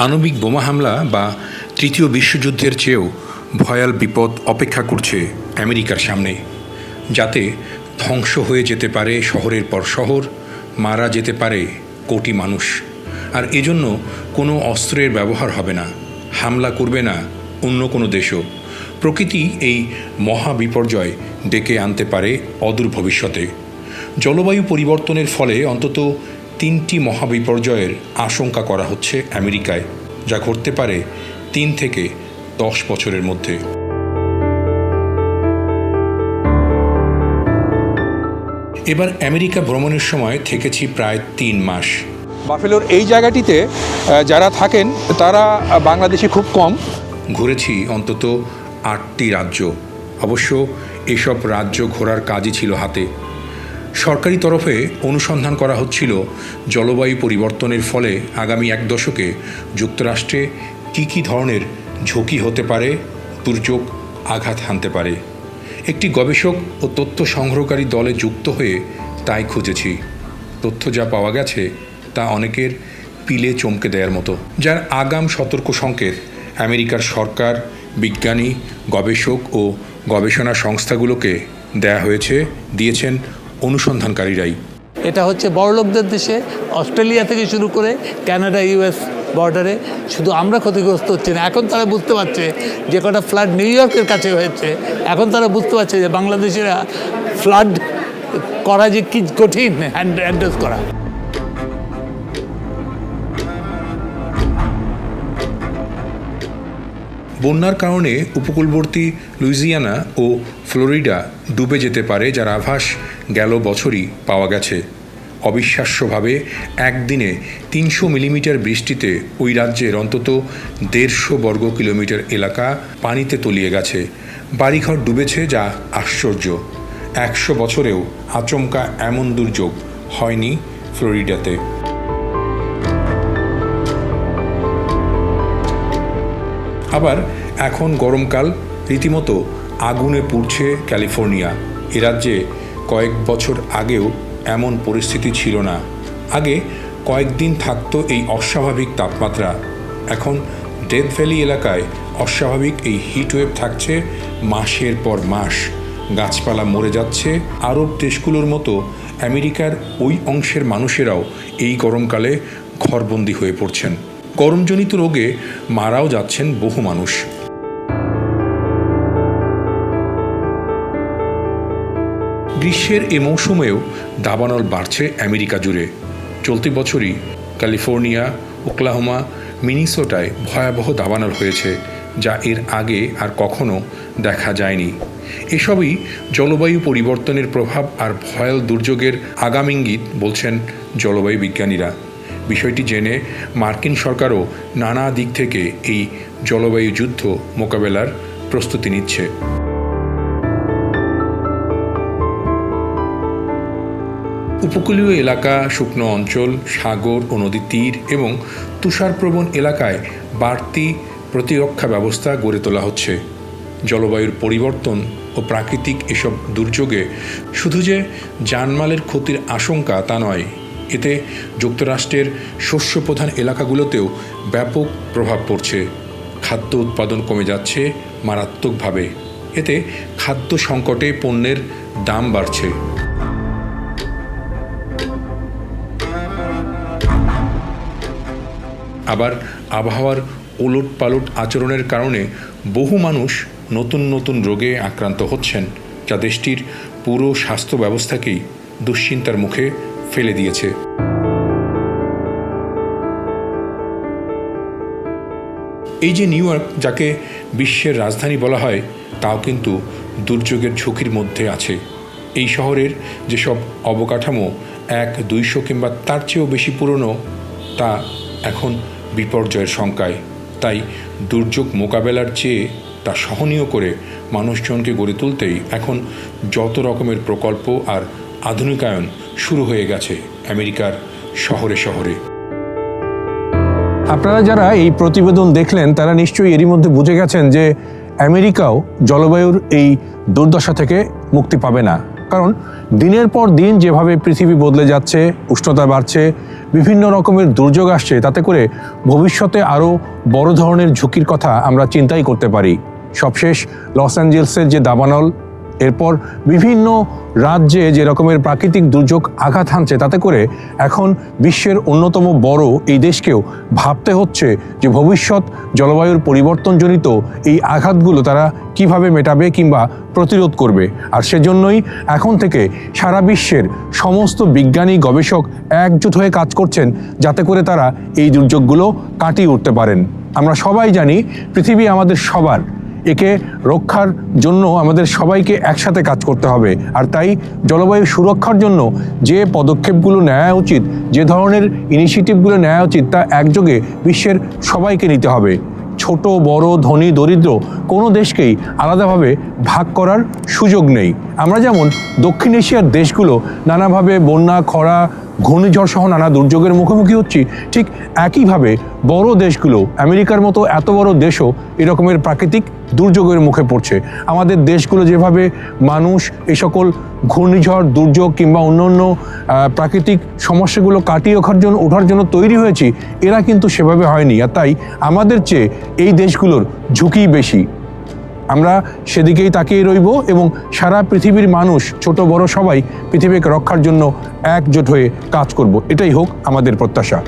আণবিক বোমা হামলা বা তৃতীয় বিশ্বযুদ্ধের চেয়েও ভয়াল বিপদ অপেক্ষা করছে আমেরিকার সামনে। যাতে ধ্বংস হয়ে যেতে পারে শহরের পর শহর, মারা যেতে পারে কোটি মানুষ। আর এজন্য কোনো অস্ত্রের ব্যবহার হবে না, হামলা করবে না অন্য কোনো দেশও। প্রকৃতি এই মহা বিপর্যয় ডেকে আনতে পারে অদূর ভবিষ্যতে। জলবায়ু পরিবর্তনের ফলে অন্তত তিনটি মহাবিপর্যয়ের আশঙ্কা করা হচ্ছে আমেরিকায় যা ঘটতে পারে তিন থেকে দশ বছরের মধ্যে। এবার আমেরিকা ভ্রমণের সময় থেকেছি প্রায় তিন মাস। বাফেলোর এই জায়গাটিতে যারা থাকেন তারা বাংলাদেশে খুব কম। ঘুরেছি অন্তত আটটি রাজ্য। অবশ্য এসব রাজ্য ঘোরার কাজই ছিল হাতে। সরকারি তরফে অনুসন্ধান করা হচ্ছিল জলবায়ু পরিবর্তনের ফলে আগামী এক দশকে যুক্তরাষ্ট্রে কী কী ধরনের ঝুঁকি হতে পারে, দুর্যোগ আঘাত হানতে পারে। একটি গবেষক ও তথ্য সংগ্রহকারী দলে যুক্ত হয়ে তাই খুঁজেছি। তথ্য যা পাওয়া গেছে তা অনেকের পিলে চমকে দেওয়ার মতো। যার আগাম সতর্ক সংকেত আমেরিকার সরকার, বিজ্ঞানী, গবেষক ও গবেষণা সংস্থাগুলোকে দেয়া হয়েছে, দিয়েছেন অনুসন্ধানকারীরাই। এটা হচ্ছে বড়লোকদের দেশে, অস্ট্রেলিয়া থেকে শুরু করে ক্যানাডা ইউএস বর্ডারে। শুধু আমরা ক্ষতিগ্রস্ত হচ্ছি না, এখন তারা বুঝতে পারছে যে কটা ফ্লাড নিউ ইয়র্কের কাছে হয়েছে। এখন তারা বুঝতে পারছে যে বাংলাদেশিরা ফ্লাড করা যে কি কঠিন, হ্যান্ড অ্যাড্রেস করা। বন্যার কারণে উপকূলবর্তী লুইজিয়ানা ও ফ্লোরিডা ডুবে যেতে পারে, যার আভাস গেল বছরই পাওয়া গেছে। অবিশ্বাস্যভাবে একদিনে তিনশো মিলিমিটার বৃষ্টিতে ওই রাজ্যের অন্তত দেড়শো বর্গ কিলোমিটার এলাকা পানিতে তলিয়ে গেছে। বাড়িঘর ডুবেছে, যা আশ্চর্য। একশো বছরেও আচমকা এমন দুর্যোগ হয়নি ফ্লোরিডাতে। আবার এখন গরমকাল, রীতিমতো আগুনে পুড়ছে ক্যালিফোর্নিয়া। এ রাজ্যে কয়েক বছর আগেও এমন পরিস্থিতি ছিল না। আগে কয়েকদিন থাকতো এই অস্বাভাবিক তাপমাত্রা। এখন ডেথ ভ্যালি এলাকায় অস্বাভাবিক এই হিটওয়েভ থাকছে মাসের পর মাস। গাছপালা মরে যাচ্ছে আরব দেশগুলোর মতো। আমেরিকার ওই অংশের মানুষেরাও এই গরমকালে ঘরবন্দি হয়ে পড়ছেন। গরমজনিত রোগে মারাও যাচ্ছেন বহু মানুষ। গ্রীষ্মের এ মৌসুমেও দাবানল বাড়ছে আমেরিকা জুড়ে। চলতি বছরই ক্যালিফোর্নিয়া, ওকলাহোমা, মিনিসোটায় ভয়াবহ দাবানল হয়েছে, যা এর আগে আর কখনো দেখা যায়নি। এসবই জলবায়ু পরিবর্তনের প্রভাব আর ভয়াল দুর্যোগের আগাম ইঙ্গিত বলছেন জলবায়ু বিজ্ঞানীরা। বিষয়টি জেনে মার্কিন সরকারও নানা দিক থেকে এই জলবায়ু যুদ্ধ মোকাবেলার প্রস্তুতি নিচ্ছে। উপকূলীয় এলাকা, শুকনো অঞ্চল, সাগর ও নদীর তীর এবং তুষারপ্রবণ এলাকায় বাড়তি প্রতিরক্ষা ব্যবস্থা গড়ে তোলা হচ্ছে। জলবায়ুর পরিবর্তন ও প্রাকৃতিক এসব দুর্যোগে শুধু যে জানমালের ক্ষতির আশঙ্কা তা নয় এতে যুক্তরাষ্ট্রের শস্য প্রধান এলাকাগুলোতেও ব্যাপক প্রভাব পড়ছে। খাদ্য উৎপাদন কমে যাচ্ছে মারাত্মকভাবে। এতে খাদ্য সংকটে পণ্যের দাম বাড়ছে। আবার আবহাওয়ার ওলট পালট আচরণের কারণে বহু মানুষ নতুন নতুন রোগে আক্রান্ত হচ্ছেন, যা দেশটির পুরো স্বাস্থ্য ব্যবস্থাকেই দুশ্চিন্তার মুখে ফেলে দিয়েছে। এই যে নিউ ইয়র্ক, যাকে বিশ্বের রাজধানী বলা হয়, তাও কিন্তু দুর্যোগের ঝুঁকির মধ্যে আছে। এই শহরের যেসব অবকাঠামো এক, দুইশো কিংবা তার চেয়েও বেশি পুরনো, তা এখন বিপর্যয়ের শঙ্কায়। তাই দুর্যোগ মোকাবেলার চেয়ে তা সহনীয় করে মানুষজনকে গড়ে তুলতেই এখন যত রকমের প্রকল্প আর আধুনিকায়ন শুরু হয়ে গেছে আমেরিকার শহরে শহরে। আপনারা যারা এই প্রতিবেদন দেখলেন, তারা নিশ্চয়ই এরই মধ্যে বুঝে গেছেন যে আমেরিকাও জলবায়ুর এই দুর্দশা থেকে মুক্তি পাবে না। কারণ দিনের পর দিন যেভাবে পৃথিবী বদলে যাচ্ছে, উষ্ণতা বাড়ছে, বিভিন্ন রকমের দুর্যোগ আসছে, তাতে করে ভবিষ্যতে আরও বড় ধরনের ঝুঁকির কথা আমরা চিন্তাই করতে পারি। সবশেষ লস অ্যাঞ্জেলসের যে দাবানল এরপর বিভিন্ন রাজ্যে যে রকমের প্রাকৃতিক দুর্যোগ আঘাত হানছে, তাতে করে এখন বিশ্বের অন্যতম বড় এই দেশকেও ভাবতে হচ্ছে যে ভবিষ্যৎ জলবায়ুর পরিবর্তনজনিত এই আঘাতগুলো তারা কীভাবে মেটাবে কিংবা প্রতিরোধ করবে। আর সেজন্যই এখন থেকে সারা বিশ্বের সমস্ত বিজ্ঞানী, গবেষক একজোট হয়ে কাজ করছেন যাতে করে তারা এই দুর্যোগগুলো কাটিয়ে উঠতে পারেন। আমরা সবাই জানি পৃথিবী আমাদের সবার। একে রক্ষার জন্য আমাদের সবাইকে একসাথে কাজ করতে হবে। আর তাই জলবায়ু সুরক্ষার জন্য যে পদক্ষেপগুলো নেওয়া উচিত, যে ধরনের ইনিশিয়েটিভগুলো নেওয়া উচিত, তা একযোগে বিশ্বের সবাইকে নিতে হবে। ছোট, বড়, ধনী, দরিদ্র কোনো দেশকেই আলাদাভাবে ভাগ করার সুযোগ নেই। আমরা যেমন দক্ষিণ এশিয়ার দেশগুলো নানাভাবে বন্যা, খরা ঘূর্ণিঝড় সহ নানা দুর্যোগের মুখোমুখি হচ্ছি। ঠিক একইভাবে বড় দেশগুলো, আমেরিকার মতো এত বড় দেশও এরকমের প্রাকৃতিক দুর্যোগের মুখে পড়ছে। আমাদের দেশগুলো যেভাবে মানুষ এই সকল ঘূর্ণিঝড়, দুর্যোগ কিংবা অন্য অন্য প্রাকৃতিক সমস্যাগুলো কাটিয়ে ওঠার জন্য ওঠার জন্য তৈরি হয়েছি, এরা কিন্তু সেভাবে হয়নি। আর তাই আমাদের চেয়ে এই দেশগুলোর ঝুঁকি বেশি। আমরা সেদিকেই তাকিয়ে রইব এবং সারা পৃথিবীর মানুষ, ছোট বড় সবাই পৃথিবীকে রক্ষার জন্য একজোট হয়ে কাজ করব। এটাই হোক আমাদের প্রত্যাশা।